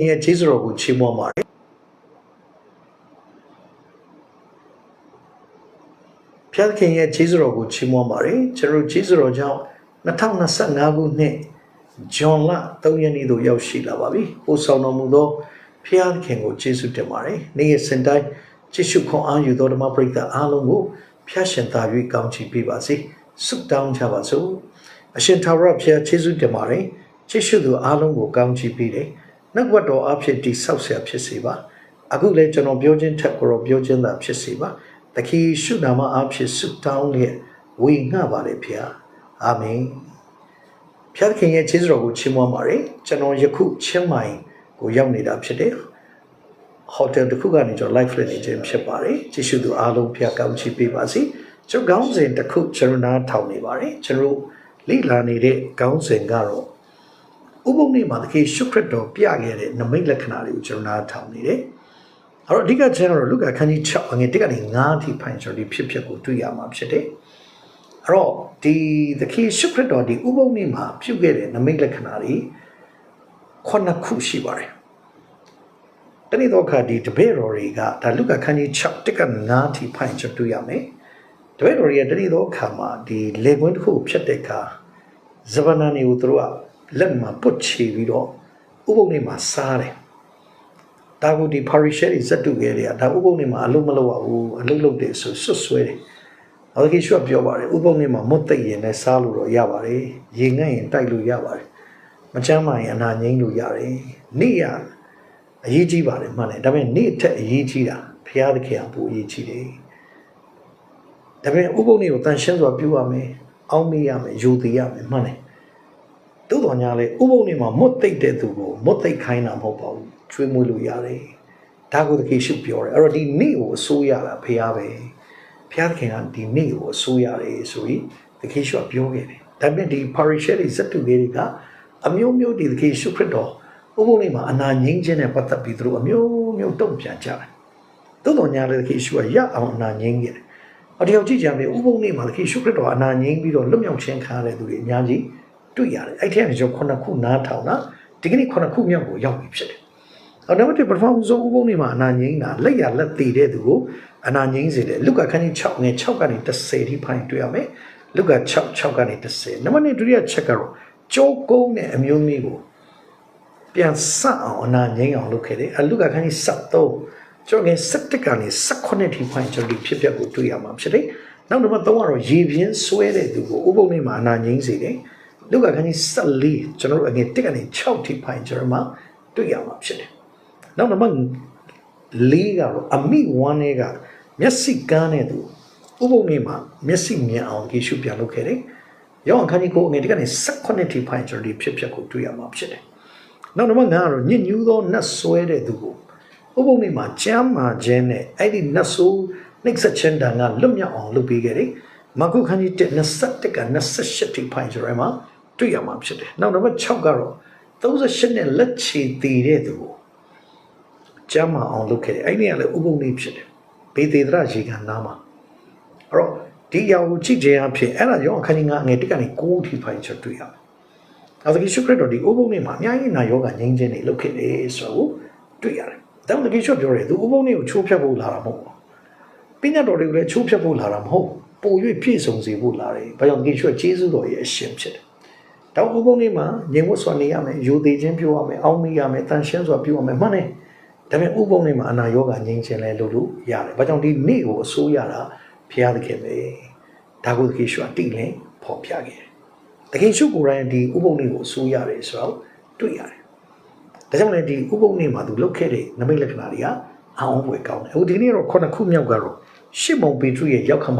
ရဲ့ဂျေဇုတော်ကိုချီးမွမ်းပါတယ်ဖျားသခင်ရဲ့ဂျေဇုတော်ကိုချီးမွမ်းပါတယ်ကျွန်တော်တို့ဂျေဇုတော်ကြောင့်2025ခုနှစ်ဇွန်လ3ရက်နေ့သို့ရောက်ရှိလာပါပြီပို့ဆောင်တော်မူသောဖျားသခင်ကိုကျေးဇူးတင်ပါတယ်နေ့ရက်စဉ်တိုင်းကျေးဇူးခွန်အားယူသောဓမ္မပရိသတ်အားလုံးကိုဖျားရှင်သာ၍ကောင်းချီးပေးပါစေဆုတောင်းကြပါစို့အရှင်သာရဖျားကျေးဇူးတင်ပါတယ်ကျေးဇူးသူအားလုံးကိုကောင်းချီးပေးတယ် နှုတ်ဘတ်တော်အဖြစ်တိဆောက်ဆရာဖြစ်စေပါအခုလည်းကျွန်တော်ပြောခြင်းထက်ကိုတော့ပြောခြင်းသာဖြစ်စေပါတခီရှုနာမအဖြစ်ဆုတောင်းလျက်ဝေငှပါလေဖျားအာမင်ဖျားသခင်ရဲ့ခြေစွတော်ကိုချီးမွမ်းပါတယ်ကျွန်တော်ယခုချင်းမိုင်ကိုရောက်နေတာဖြစ်တယ်ဟိုတယ်တစ်ခုကနေကျွန်တော် live လွှင့်နေခြင်းဖြစ်ပါတယ်ကြည့်ရှုသူအားလုံးဖျားကောင်းချီးပေးပါစေကျွန်တော်ခေါင်းစဉ်တစ်ခုကျွန်တော်နားထောင်နေပါတယ်ကျွန်တော်လိလာနေတဲ့ခေါင်းစဉ်ကတော့ ဥပုံနေ့မှာသခင်ရှုခရစ်တော်ပြခဲ့တဲ့နမိတ်လက္ခဏာတွေကိုကျွန်တော်နားထောင်နေတယ်အဲ့တော့အဓိကကျွန်တော်လုကာခန်းကြီး6အငယ်1ကနေ9အထိဖိုင်ကျွန်တော်ဒီဖြစ်ဖြစ်ကိုတွေ့ရမှာဖြစ်တယ်အဲ့တော့ဒီသခင်ရှုခရစ်တော်ဒီဥပုံနေ့မှာပြုခဲ့တဲ့နမိတ်လက္ခဏာတွေခုနှစ်ခုရှိပါတယ်တနေ့တော့ခါဒီတပည့်တော်တွေကဒါလုကာခန်းကြီး6တစ်က9အထိဖိုင်ကျွန်တော်တွေ့ရမယ်တပည့်တော်တွေကတနေ့တော့ခါမှာဒီလေကွင်းတစ်ခုဖြတ်တဲ့အခါဇဗနာနေကိုသူတို့က လက်မှာပုတ်ချီပြီးတော့ဥပုံနေ့မှာစားတယ်ဒါကိုဒီ parisher တွေဇက်တုခဲ့တွေကဒါဥပုံနေ့မှာအလုံးမလုပ်ရဘူးအလုံးလုပ်တယ်ဆိုဆွတ်ဆွဲတယ်။အော်ကိရှုကပြောပါတယ်ဥပုံနေ့မှာမွတ်သိပ်ရင်လည်းစားလို့တော့ရပါတယ်။ရေငတ်ရင်တိုက်လို့ရပါတယ်။မချမ်းမာရင်အနာငိမ့်လို့ရတယ်။နေ့ရအရေးကြီးပါတယ်မှန်တယ်။ဒါပေမဲ့နေ့အထက်အရေးကြီးတာဘုရားသခင်ကပိုအရေးကြီးတယ်။ဒါပေမဲ့ဥပုံနေ့ကိုတန်ရှင်းစွာပြုရမယ်။အောင်းမေးရမယ်။ယူသေးရမယ်မှန်တယ်။ သို့တော်ညာလေဥပုံနေ့မှာမွတ်သိပ်တဲ့သူကိုမွတ်သိပ်ခိုင်းတာမဟုတ်ပါဘူး။ကျွေးမွေးလို့ရတယ်။ဒါကိုတကယ်ရှုပြောတယ်။အဲ့တော့ဒီနေ့ကိုအစိုးရတာဘုရားပဲ။ဘုရားသခင်ကဒီနေ့ကိုအစိုးရတယ်ဆိုပြီးတကယ်ရှုပြောခဲ့တယ်။ဒါပေမဲ့ဒီ parisher တွေဇက်တူလေးတွေကအမျိုးမျိုးဒီတကယ်ရှုခရစ်တော်ဥပုံနေ့မှာအနာငြိမ်းခြင်းနဲ့ပတ်သက်ပြီးသူတို့အမျိုးမျိုးတုံ့ပြန်ကြတယ်။သို့တော်ညာလေတကယ်ရှုကရအောင်အနာငြိမ်းခဲ့တယ်။အတယောက်ကြည့်ကြမယ်ဥပုံနေ့မှာတကယ်ရှုခရစ်တော်အနာငြိမ်းပြီးတော့လွတ်မြောက်ခြင်းခံရတဲ့သူတွေအများကြီး တွေ့ရတယ်အဲ့ထက်ကနေကျွန်တော်ခုနှစ်ခုနားထောင်တာဒီကနေ့ခုနှစ်ခုမြောက်ကိုရောက်ပြီဖြစ်တယ်အော်နံပါတ်1ပထမဆုံးဥပုံနေမှာအနာငိမ့်တာလက်ရလက်တည်တဲ့သူကိုအနာငိမ့်စေတယ်လုကာခန်းကြီး6ငယ်6ကနေ10ထိဖိုင်တွေ့ရမယ်လုကာ6 6ကနေ10နံပါတ်2ဒုတိယချက်ကတော့ကြိုးကုန်းတဲ့အမျိုးမျိုးကိုပြန်ဆက်အောင်အနာငိမ့်အောင်လုပ်ခဲ့တယ်အလုကာခန်းကြီး73ကျွန်တော်ငယ်7ကနေ18ထိဖိုင်ကျွန်တော်ဒီဖြစ်ပျက်ကိုတွေ့ရမှာဖြစ်တယ်နောက်နံပါတ်3ကတော့ရေပြင်းဆွဲတဲ့သူကိုဥပုံနေမှာအနာငိမ့်စေတယ် လုကာခန်းကြီး14ကျွန်တော်တို့အငယ်1ကနေ6ထိဖိုင်ကျွန်တော်မှာတွေ့ရမှာဖြစ်တယ်။နောက်နံပါတ်4ကတော့အမိဝမ်းလေးကမျက်စိကန်းတဲ့သူဥပုံနေမှာမျက်စိမြင်အောင်ယေရှုပြန်လုပ်ခဲ့တယ်။ယောဟန်ခန်းကြီးကိုအငယ်1ကနေ18ထိဖိုင်ကျွန်တော်ဒီဖြစ်ဖြစ်ကိုတွေ့ရမှာဖြစ်တယ်။နောက်နံပါတ်5ကတော့ညစ်ညူးသောနတ်ဆွဲတဲ့သူကိုဥပုံနေမှာကြမ်းမာခြင်းနဲ့အဲ့ဒီနတ်ဆိုးနှိပ်စက်ခြင်းတန်ကလွတ်မြောက်အောင်လုပ်ပေးခဲ့တယ်။မကုခန်းကြီး1 21က28ထိဖိုင်ကျွန်တော်မှာ တွေ့ရမှာဖြစ်တယ်။နောက်နံပါတ်6ကတော့38နဲ့လက်ချီတည်တဲ့သူကိုကျမ်းမာအောင်လုပ်ခဲ့တယ်။အဲ့ဒီကလည်းဥပုံလေးဖြစ်တယ်။ဘေသေဒရရေကန်နားမှာအဲ့တော့ဒီအရာကိုကြည့်ခြင်းအဖြစ်အဲ့ဒါရောအခန်းကြီး9အငယ်1ကနေ9ထိဖိုင်ချက်တွေ့ရမယ်။အဲဒါကိရှုခရစ်တော်ဒီဥပုံလေးမှာအများကြီးနာယောဂငြိမ်းခြင်းတွေလုပ်ခဲ့တယ်ဆိုတော့တွေ့ရတယ်။ဒါမှမဟုတ်ကိရှုပြောတယ်သူဥပုံလေးကိုချိုးဖြတ်ဖို့လာတာမဟုတ်ဘူး။ပညာတော်တွေကိုလည်းချိုးဖြတ်ဖို့လာတာမဟုတ်ဘူး။ပို၍ပြည့်စုံစေဖို့လာတယ်။ဘာကြောင့်ကိရှုကကျေးဇူးတော်ရဲ့အရှင်ဖြစ်တယ်။ တောင်ဥပုံလေးမှာငြိမ်ဝတ်စွာနေရမယ်ယူသေးခြင်းပြုရမယ်အောင်းမိရမယ်တန်ရှင်းစွာပြုရမယ်မှန်တယ်ဒါပေမဲ့ဥပုံလေးမှာအနာယောဂငြိမ်းခြင်းလဲလို့လို့ရတယ်ဘာကြောင့်ဒီနေ့ကိုအစိုးရတာဘုရားသခင်ပဲဒါကိုသခင်ရှုအတိလင်းဖော်ပြခဲ့တယ်သခင်ရှုကိုယ်တိုင်ဒီဥပုံလေးကိုအစိုးရတယ်ဆိုတော့တွေ့ရတယ်ဒါကြောင့်လည်းဒီဥပုံလေးမှာသူလုတ်ခဲ့တဲ့နမိတ်လက္ခဏာတွေကအောင်ပွဲကောင်းတယ်အခုဒီနေ့တော့ခုနှစ်ခုမြောက်ကတော့ရှစ်မုံပေတရုရဲ့ရောက်ခမ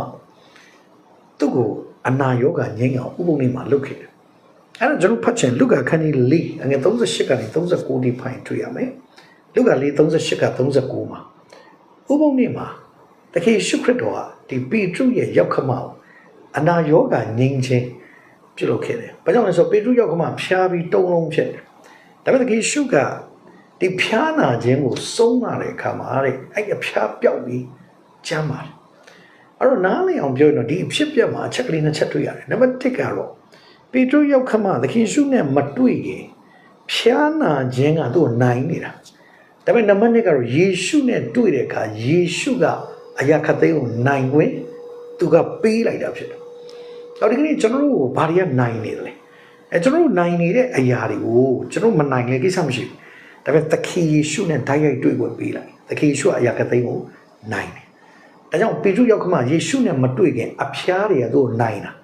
သူ့ကိုအနာယောဂငြိမ်းအောင်ဥပုံလေးမှာလုတ်ခဲ့တယ် အဲ့တော့ကျွန်တော်ဖတ်ချင်လုကာခန်းကြီး၄အငယ်38ကနေ39ဒီဖိုင်တွေ့ရမယ်လုကာ၄38က39မှာဥပုံနေ့မှာတခေရှုခရစ်တော်ဟာဒီပေတရုရဲ့ရောက်ခမကိုအနာယောဂငြိမ်းခြင်းပြုလုပ်ခဲ့တယ်။ဘာကြောင့်လဲဆိုပေတရုရောက်ခမဖျားပြီးတုံလုံးဖြစ်တယ်။ဒါပေမဲ့တခေရှုကဒီဖျားနာခြင်းကိုစုံးလာတဲ့အခါမှာတဲ့အဲ့အဖျားပြောက်ပြီးကျမ်းပါတယ်။အဲ့တော့နားလည်အောင်ပြောရင်တော့ဒီအဖြစ်ပြက်မှာအချက်ကလေးနှစ်ချက်တွေ့ရတယ်။နံပါတ်1ကတော့ ပေတရုရောက်ခမသခင်ရှုနဲ့မတွေ့ခင်ဖဖျားနာခြင်းကသူ့ကိုနိုင်နေတာဒါပေမဲ့နံပါတ်1ကတော့ယေရှုနဲ့တွေ့တဲ့အခါယေရှုကအရာခတ်သိမ်းကိုနိုင်ခွင့်သူကပေးလိုက်တာဖြစ်တယ်။တော့ဒီကနေ့ကျွန်တော်တို့ကိုဘာတွေကနိုင်နေတယ်လဲ။အဲကျွန်တော်တို့နိုင်နေတဲ့အရာတွေကိုကျွန်တော်မနိုင်လေကိစ္စမရှိဘူး။ဒါပေမဲ့သခင်ယေရှုနဲ့တိုက်ရိုက်တွေ့ခွင့်ပေးလိုက်။သခင်ယေရှုကအရာခတ်သိမ်းကိုနိုင်တယ်။ဒါကြောင့်ပေတရုရောက်ခမယေရှုနဲ့မတွေ့ခင်အဖျားတွေကသူ့ကိုနိုင်တာ။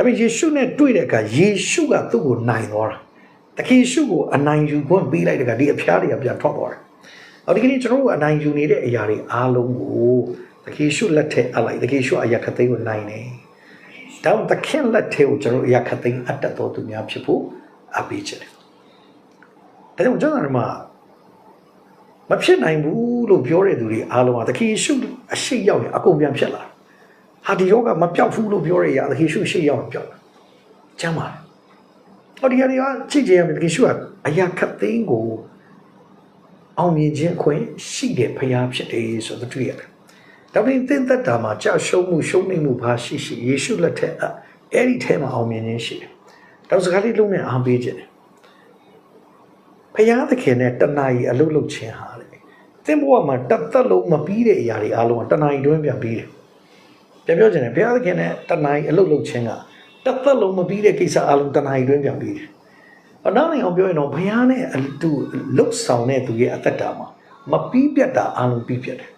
ဒါပေမဲ့ယေရှုနဲ့တွေ့တဲ့အခါယေရှုကသူ့ကိုနိုင်သွားတာ။သခင်ယေရှုကိုအနိုင်ယူခွင့်ပေးလိုက်တဲ့အခါဒီအဖျားတွေကပြန်ထွက်သွားတယ်။အော်ဒီကနေ့ကျွန်တော်တို့အနိုင်ယူနေတဲ့အရာတွေအားလုံးကိုသခင်ရှုလက်ထက်အလိုက်သခင်ရှုအရာခတ်သိမ်းကိုနိုင်တယ်။ဒါသခင်လက်ထက်ကိုကျွန်တော်အရာခတ်သိမ်းအပ်တတ်တော်သူများဖြစ်ဖို့အပေးချင်တယ်။ဒါကြောင့်ကျွန်တော်တို့မှာမဖြစ်နိုင်ဘူးလို့ပြောတဲ့သူတွေအားလုံးကသခင်ရှုအရှိရောက်ရင်အကုန်ပြန်ဖြစ်လာ။ ဟာဒီယောဂမပြောက်ဘူးလို့ပြောရရသခင်ရှုရှိရောက်ရင်ပြောက်လာ။ကျမ်းပါတယ်။ဟောဒီဟာတွေကကြည့်ကြရမယ်သခင်ရှုကအရာခတ်သိမ်းကိုအောင်မြင်ခြင်းအခွင့်ရှိတဲ့ဖရားဖြစ်တယ်ဆိုတော့တွေ့ရတယ်။ဒါပြင်သင်သက်တာမှာကြာရှုံးမှုရှုံးနေမှုဘာရှိရှိယေရှုလက်ထက်အဲ့ဒီထဲမှာအောင်မြင်ခြင်းရှိတယ်။တောက်စကားလေးလုံးနဲ့အားပေးခြင်းတယ်။ဖရားသခင်နဲ့တဏှာကြီးအလုတ်လုတ်ခြင်းဟာလေသင်ဘဝမှာတသက်လုံးမပြီးတဲ့အရာတွေအားလုံးကတဏှာကြီးတွင်းပြန်ပြီးတယ်။ ပြန်ပြောခြင်းတယ်ဘုရားသခင်နဲ့တဏှာကြီးအလုတ်လုတ်ခြင်းကတသက်လုံးမပြီးတဲ့ကိစ္စအားလုံးတဏှာကြီးတွင်းပြန်ပြီးတယ်။အနောက်နိုင်ငံပြောရင်တော့ဘုရားနဲ့အတူလှုပ်ဆောင်တဲ့သူရဲ့အသက်တာမှာမပြီးပြတ်တာအားလုံးပြီးပြတ်တယ်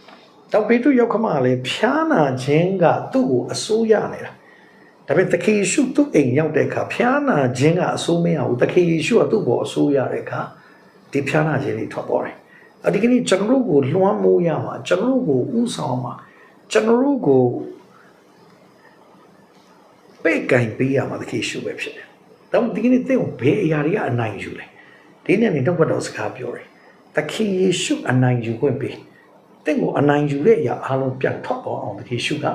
။တော့ပေတုရောက်ခမလည်းဖျားနာခြင်းကသူ့ကိုအစိုးရနေတာ။ဒါပေမဲ့သခင်ယေရှုသူ့အိမ်ရောက်တဲ့အခါဖျားနာခြင်းကအစိုးမရဘူး။သခင်ယေရှုကသူ့ကိုအစိုးရတဲ့အခါဒီဖျားနာခြင်းတွေထွက်ပေါ်တယ်။အဒီကနေ့ကျွန်တော်တို့ကိုလွှမ်းမိုးရမှာကျွန်တော်တို့ကိုဥဆောင်မှာ ကျွန်တော်တို့ကိုပေကင်ပေးရမှာသခင်ယေရှုပဲဖြစ်တယ်။တော့ဒီကနေ့သင်ကိုဘယ်အရာတွေကအနိုင်ယူလဲ။ဒီနေ့နေတော့ဘတ်တော်စကားပြောတယ်။သခင်ယေရှုအနိုင်ယူခွင့်ပေး။သင်ကိုအနိုင်ယူတဲ့အရာအလုံးပြန်ထွက်ပေါ်အောင်သခင်ယေရှုက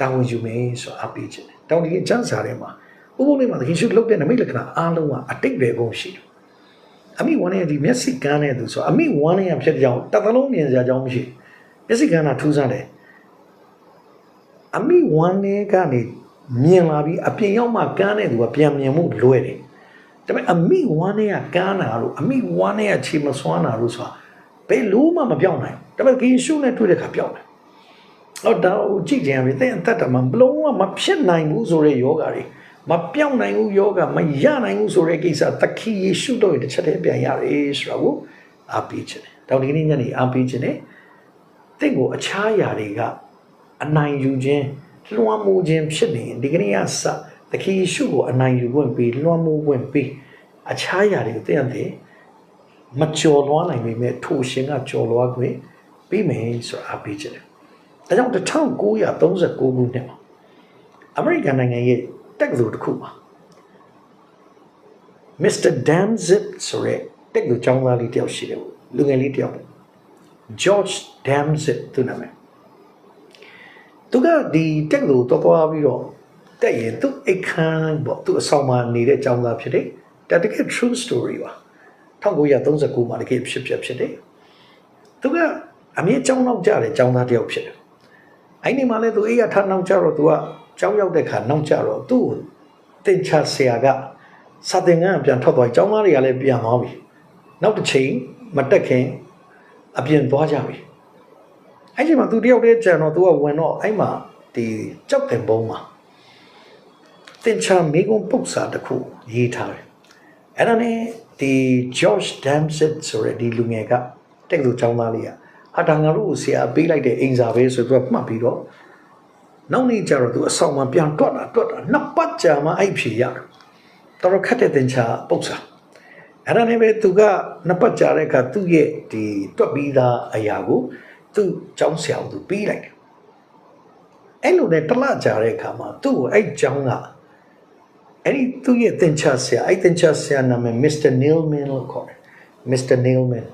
တာဝန်ယူမယ်ဆိုအပ်ပေးခြင်းတယ်။တောင်းဒီကကျမ်းစာထဲမှာဥပုပ်လေးမှာသခင်ယေရှုလုပ်တဲ့နမိတ်လက္ခဏာအလုံးကအတိတ်ပဲကုန်ရှိတယ်။အမိဝမ်းရဲ့ဒီမျက်စိကန်းတဲ့သူဆိုအမိဝမ်းရဲ့ဖြစ်ကြောင်းတသလုံးမြင်စရာကြောင်းမရှိ။မျက်စိကန်းတာထူးဆန်းတယ်။ အမိဝမ်းနဲ့ကနေမြင်လာပြီးအပြင်ရောက်မှကန်းတဲ့သူကပြန်မြင်မှုလွယ်တယ်။ဒါပေမဲ့အမိဝမ်းနဲ့ကကန်းတာလို့အမိဝမ်းနဲ့ကခြေမစွမ်းတာလို့ဆိုတာဘယ်လို့မှမပြောင်းနိုင်။ဒါပေမဲ့ဂိရှုနဲ့တွေ့တဲ့ခါပြောင်းတယ်။တော့ဒါကိုကြည့်ကြရပြီ။တဲ့အသက်တာမှာဘလုံးဝမဖြစ်နိုင်ဘူးဆိုတဲ့ယောဂါတွေမပြောင်းနိုင်ဘူးယောဂမရနိုင်ဘူးဆိုတဲ့ကိစ္စသခင်ယေရှုတော်ရဲ့တစ်ချက်တည်းပြန်ရတယ်ဆိုတာကိုအားပေးခြင်းတယ်။တောင်ဒီနေ့ညနေအားပေးခြင်းနဲ့တင့်ကိုအခြားຢာတွေက အနိုင်ယူခြင်းလွှမ်းမိုးခြင်းဖြစ်နေဒီကနေ့ကစသခင်ယေရှုကိုအနိုင်ယူခွင့်ပေးလွှမ်းမိုးခွင့်ပေးအခြားຢာတွေကိုတင့်တယ်မကြော်လွှားနိုင်ပေမဲ့ထိုရှင်ကကြော်လွှားခွင့်ပေးမယ်ဆိုတာအားပေးခြင်းတယ်။ဒါကြောင့်1939ခုနှစ်မှာအမေရိကန်နိုင်ငံရဲ့တက္ကသိုလ်တစ်ခုမှာ Mr. Damzip ဆိုရဲတက္ကသိုလ်ကျောင်းသားလေးတယောက်ရှိတယ်လူငယ်လေးတယောက် George Damzip သူနာမည် သူကဒီတက္ကသိုလ်တော်တော်ပြီးတော့တက်ရင်သူအိတ်ခမ်းပေါ့သူအဆောင်မှာနေတဲ့ကျောင်းသားဖြစ်တယ်ဒါတကယ် true story ပါ1939မှာတကယ်ဖြစ်ဖြစ်ဖြစ်တယ်သူကအမေကျောင်းနောက်ကြတယ်ကျောင်းသားတယောက်ဖြစ်တယ်အဲ့ဒီမှာလဲသူအိတ်ရထားနောက်ကြတော့သူကကျောင်းရောက်တဲ့ခါနောက်ကြတော့သူ့တင်ချဆရာကစာသင်ခန်းပြန်ထွက်သွားကျောင်းသားတွေကလည်းပြန်သွားပြီနောက်တစ်ချိန်မတက်ခင်အပြင်သွားကြပြီ အဲ့ဒီမှာသူတယောက်တည်းကြံတော့သူကဝင်တော့အဲ့မှာဒီကြောက်တင်ပုံးမှာတင်ချမိကုံပုတ်စာတစ်ခုရေးထားတယ်အဲ့ဒါနဲ့ဒီ George Damsett ဆိုတဲ့ဒီလူငယ်ကတက်သူကျောင်းသားလေးကဟာဒါငါတို့ဆရာပေးလိုက်တဲ့အိမ်စာပဲဆိုတော့မှတ်ပြီးတော့နောက်နေ့ကျတော့သူအဆောင်မှာပြန်တွတ်တာတွတ်တာနှစ်ပတ်ကြာမှအဲ့ဖြေရတယ်တော်တော်ခက်တဲ့တင်ချပုတ်စာအဲ့ဒါနဲ့ပဲသူကနှစ်ပတ်ကြာတဲ့အခါသူ့ရဲ့ဒီတွတ်ပြီးသားအရာကို သူ့ကျောင်းဆရာကိုသူပြီးလိုက်တယ်အဲ့လိုနဲ့တလကြာတဲ့အခါမှာသူ့ကိုအဲ့ကျောင်းကအဲ့ဒီသူ့ရဲ့တင်ချဆရာအဲ့တင်ချဆရာနာမည် Mr. Neilman လို့ခေါ်တယ် Mr. Neilman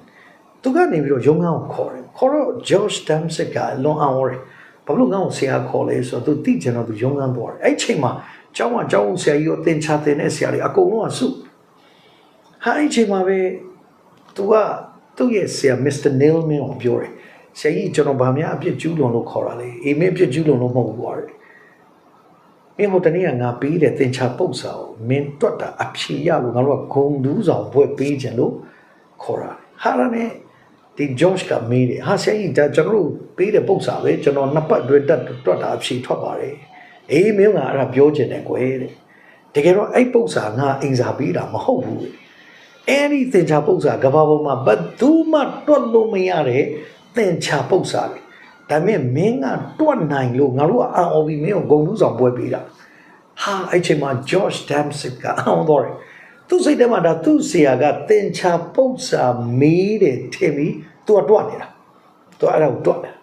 သူကနေပြီးတော့ရုံးခန်းကိုခေါ်တယ်ခေါ်တော့ George Damsett ကလွန်အောင်ဝဲဘာလို့ငါ့ကိုဆရာခေါ်လဲဆိုတော့သူသိချင်တော့သူရုံးခန်းသွားတယ်အဲ့ချိန်မှာကျောင်းကကျောင်းဆရာကြီးကိုတင်ချတင်တဲ့ဆရာတွေအကုန်လုံးကစုဟာအဲ့ချိန်မှာပဲသူကသူ့ရဲ့ဆရာ Mr. Neilman ကိုပြောတယ် ဆရာကြီးကျွန်တော်ဗာများအပြစ်ကျူးလွန်လို့ခေါ်တာလေအေးမင်းအပြစ်ကျူးလွန်လို့မဟုတ်ဘူးကွာတဲ့မင်းဟိုတနေ့ကငါပေးတဲ့သင်္ချာပု္ပ္ပစာကိုမင်းတွတ်တာအဖြေရလို့ငါတို့ကဂုံဒူးဆောင်ဘွဲ့ပေးခြင်းလို့ခေါ်တာဟာရနဲ့ဒီ George ကမေးတယ်ဟာဆရာကြီးဒါကျွန်တော်တို့ပေးတဲ့ပု္ပ္ပစာပဲကျွန်တော်နှစ်ပတ်အတွင်းတက်တွတ်တာအဖြေထွက်ပါတယ်အေးမင်းကအဲ့ဒါပြောချင်တယ်ကွယ်တဲ့တကယ်တော့အဲ့ပု္ပ္ပစာငါအင်စာပေးတာမဟုတ်ဘူးတဲ့အဲ့ဒီသင်္ချာပု္ပ္ပစာကဘာပေါ်မှာဘယ်သူမှတွတ်လို့မရတဲ့ သင်္ချာပု္ပ္ပစာလေဒါပေမဲ့မင်းကတွတ်နိုင်လို့ငါတို့ကအံ့ဩပြီးမင်းကိုဂုံဒူးဆောင်ဘွဲ့ပေးတာဟာအဲ့ချိန်မှာ George Damsick ကအောင်တော့တယ်သူစိတ်ထဲမှာဒါသူ့ဆရာကတင်ချာပု္ပ္ပစာမေးတယ်ထင်ပြီးသူကတွတ်နေတာသူအဲ့ဒါကိုတွတ်တယ်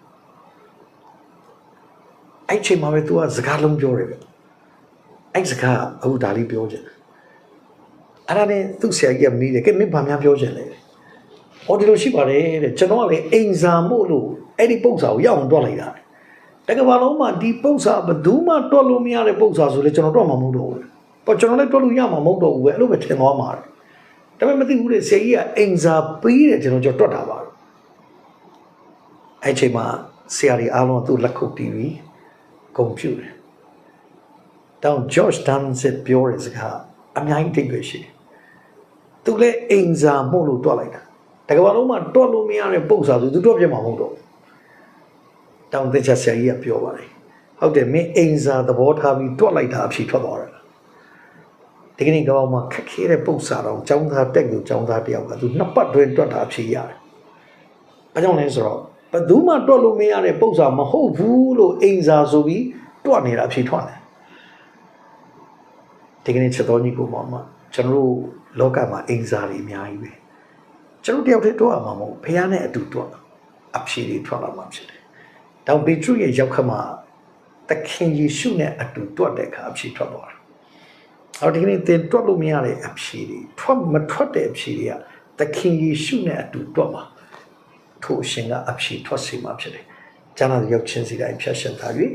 အဲ့ချိန်မှာပဲသူကစကားလုံးပြောတယ်ဗျအဲ့စကားအခုဒါလေးပြောချင်တယ်အဲ့ဒါနဲ့သူ့ဆရာကြီးကမေးတယ်ကဲမင်းဘာများပြောချင်လဲ ဟောဒီလိုရှိပါတယ်တဲ့ကျွန်တော်ကလည်းအိမ်စာမို့လို့အဲ့ဒီပု္ပ္ပစာကိုရအောင်တွတ်လိုက်တာတကယ်ပါလုံးမှာဒီပု္ပ္ပစာဘယ်သူမှတွတ်လို့မရတဲ့ပု္ပ္ပစာဆိုလေကျွန်တော်တွတ်မှာမဟုတ်တော့ဘူးပေါ့ကျွန်တော်လည်းတွတ်လို့ရမှာမဟုတ်တော့ဘူးပဲအဲ့လိုပဲထင်သွားမှာတယ်ဒါပေမဲ့မသိဘူးလေဆရာကြီးကအိမ်စာပေးတယ်ကျွန်တော်ကျွန်တော်တွတ်တာပါအဲ့ချိန်မှာဆရာကြီးအားလုံးကသူ့လက်ခုပ်တီးပြီးဂုံပြူတယ်တောင် George Damsett ပြောတဲ့စကားအများကြီးတိတ်ပဲရှိတယ်သူလည်းအိမ်စာမို့လို့တွတ်လိုက်တာ တကယ်ပါလုံးမှာတွတ်လို့မရတဲ့ပု္ပ္ပစာဆိုသူတွတ်ပြမှာမဟုတ်တော့ဘူးတောင်သက်ချက်ဆရာကြီးကပြောပါတယ်ဟုတ်တယ်မင်းအိမ်စာသဘောထားပြီးတွက်လိုက်တာအဖြစ်ထွက်သွားတယ်ဒီကနေ့ကတော့မှခက်ခဲတဲ့ပု္ပ္ပစာတော့ចောင်းသားတက်ကိုចောင်းသားတယောက်ကသူနှစ်ပတ်တွင်တွက်တာအဖြစ်ရတယ်ဘာကြောင့်လဲဆိုတော့ဘယ်သူမှတွက်လို့မရတဲ့ပု္ပ္ပစာမဟုတ်ဘူးလို့အိမ်စာဆိုပြီးတွက်နေတာအဖြစ်ထွက်တယ်ဒီကနေ့ချက်တော်ကြီးကိုမှမှကျွန်တော်တို့လောကမှာအိမ်စာတွေအများကြီးပဲ ကျွန်တော်တယောက်တည်းတွက်ရမှာမဟုတ်ဖះနဲ့အတူတွက်အဖြစ်တွေထွက်လာမှာဖြစ်တယ်တောင်ပေတရုရဲ့ရောက်ခမှာသခင်ယေရှုနဲ့အတူတွတ်တဲ့အခါအဖြေထွက်သွားတယ်။အော်ဒီကနေ့သင်တွတ်လို့မရတဲ့အဖြေတွေထွက်မထွက်တဲ့အဖြေတွေကသခင်ယေရှုနဲ့အတူတွတ်ပါထိုအရှင်ကအဖြေထွက်စေမှာဖြစ်တယ်။ကျမ်းစာရောက်ချင်းစီတိုင်းဖြတ်ရှင်သား၍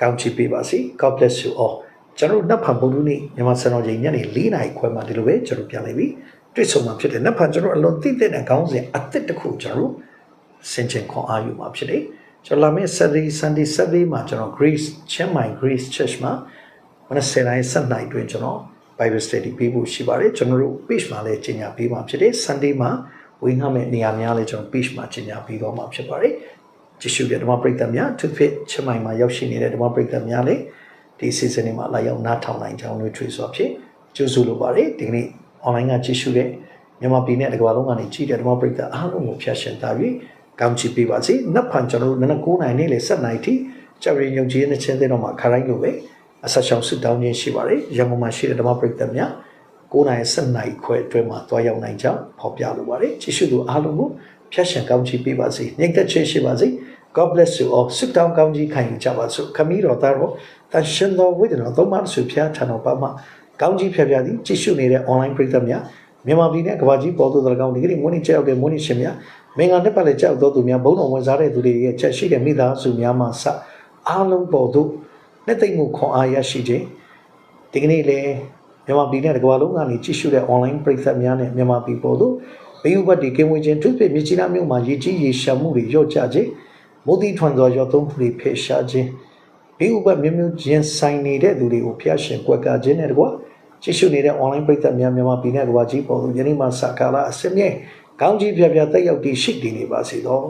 ကောင်းချီးပေးပါစေ။ God bless you all ကျွန်တော်တို့နတ်ဖန်ဘုံလူနေ့မြန်မာစံတော်ချိန်ညနေ၄နာရီခွဲမှာဒီလိုပဲကျွန်တော်ပြန်လာပြီ တွေ့ဆုံမှာဖြစ်တယ်နတ်ဖန်ကျွန်တော်အလွန်သိတဲ့ခေါင်းစဉ်အသစ်တစ်ခုကျွန်တော်ဆင်ခြင်ခွန်အားယူမှာဖြစ်တယ်။ကျွန်တော်လာမယ့် Saturday Sunday Saturday မှာကျွန်တော် Grace ချင်းမိုင် Grace Church မှာမနက်7:00နာရီ7:00နာရီတွင်ကျွန်တော် Bible Study ပေးဖို့ရှိပါတယ်ကျွန်တော်တို့ page မှာလည်းကြီးညာပေးမှာဖြစ်တယ်။ Sunday မှာဝင်ငှမဲ့နေရာများလည်းကျွန်တော် page မှာကြီးညာပေးတော့မှာဖြစ်ပါတယ်။ကြည့်ရှုတဲ့ဓမ္မပရိသတ်များသူဖြစ်ချင်းမိုင်မှာရောက်ရှိနေတဲ့ဓမ္မပရိသတ်များလည်းဒီ season မှာလာရောက်နားထောင်နိုင်ကြောင်းလို့ထွေးစွာဖြစ်ကြိုးဆိုလိုပါတယ်ဒီကနေ့ online ကကြည့်ရှုတဲ့မြန်မာပြည်နဲ့တကမ္ဘာလုံးကနေကြည့်တဲ့ဓမ္မပရိသတ်အားလုံးကိုဖျက်ရှင်သားပြီးကောင်းချီးပေးပါစေ။နတ်ဖန်ကျွန်တော်တို့နန9နိုင်နေလေ7နိုင်ထိကြောက်ရင်ယုံကြည်နေတဲ့ချင်းတဲ့တော့မှာခရိုင်းလို့ပဲအဆက်ရှောင်ဆွတောင်းခြင်းရှိပါတယ်။ရန်ကုန်မှာရှိတဲ့ဓမ္မပရိသတ်များ9နိုင်7နိုင်ခွဲအတွင်းမှာတွားရောက်နိုင်ကြောင်းဖော်ပြလိုပါတယ်။ကြည့်ရှုသူအားလုံးကိုဖျက်ရှင်ကောင်းချီးပေးပါစေ။ညသက်ချင်းရှိပါစေ။ God bless you all ဆုတောင်းကောင်းကြီးခံယူကြပါစို့ခမီးတော်သားတော်တန်ရှင်တော်ဝိဒ္ဓတော်သုံးပါးဆုဖျားထံတော်ပါမှာ ကောင်းကြီးဖျားဖျားသည်ကြည့်ရှုနေတဲ့ online ပရိသတ်များမြန်မာပြည်နဲ့ကမ္ဘာကြီးပေါ်သို့တော်ကောင်းဒီကနေ့မွေးနေ့ကြောက်တဲ့မွေးနေ့ရှင်များမင်္ဂလာနှစ်ပတ်လည်းကြောက်တော်သူများဘုန်းတော်ဝင်စားတဲ့သူတွေရဲ့ချက်ရှိတဲ့မိသားစုများမှစအားလုံးပေါ်သို့နှစ်သိမ့်မှုခွန်အားရရှိခြင်းဒီကနေ့လည်းမြန်မာပြည်နဲ့ကမ္ဘာလုံးကနေကြည့်ရှုတဲ့ online ပရိသတ်များနဲ့မြန်မာပြည်ပေါ်သို့ဘေးဥပတ်တွေကင်းဝေးခြင်းသူဖြစ်မြကြီးနားမြို့မှာရည်ကြီးရေရှာမှုတွေရော့ကျခြင်းမိုးတိထွန်သောရောသုံးမှုတွေဖယ်ရှားခြင်း ဘေးဥပတ်မျိုးမျိုးချင်းဆိုင်နေတဲ့သူတွေကိုဖျားရှင်ကွက်ကခြင်းနဲ့တကွာကြည့်ရှုနေတဲ့ online ပရိသတ်များမြန်မာပြည်နဲ့ကမ္ဘာကြီးပေါ်သို့ယနေ့မှစကားလာအစမြဲကောင်းကြီးပြပြတက်ရောက်တည်ရှိတည်နေပါစေသော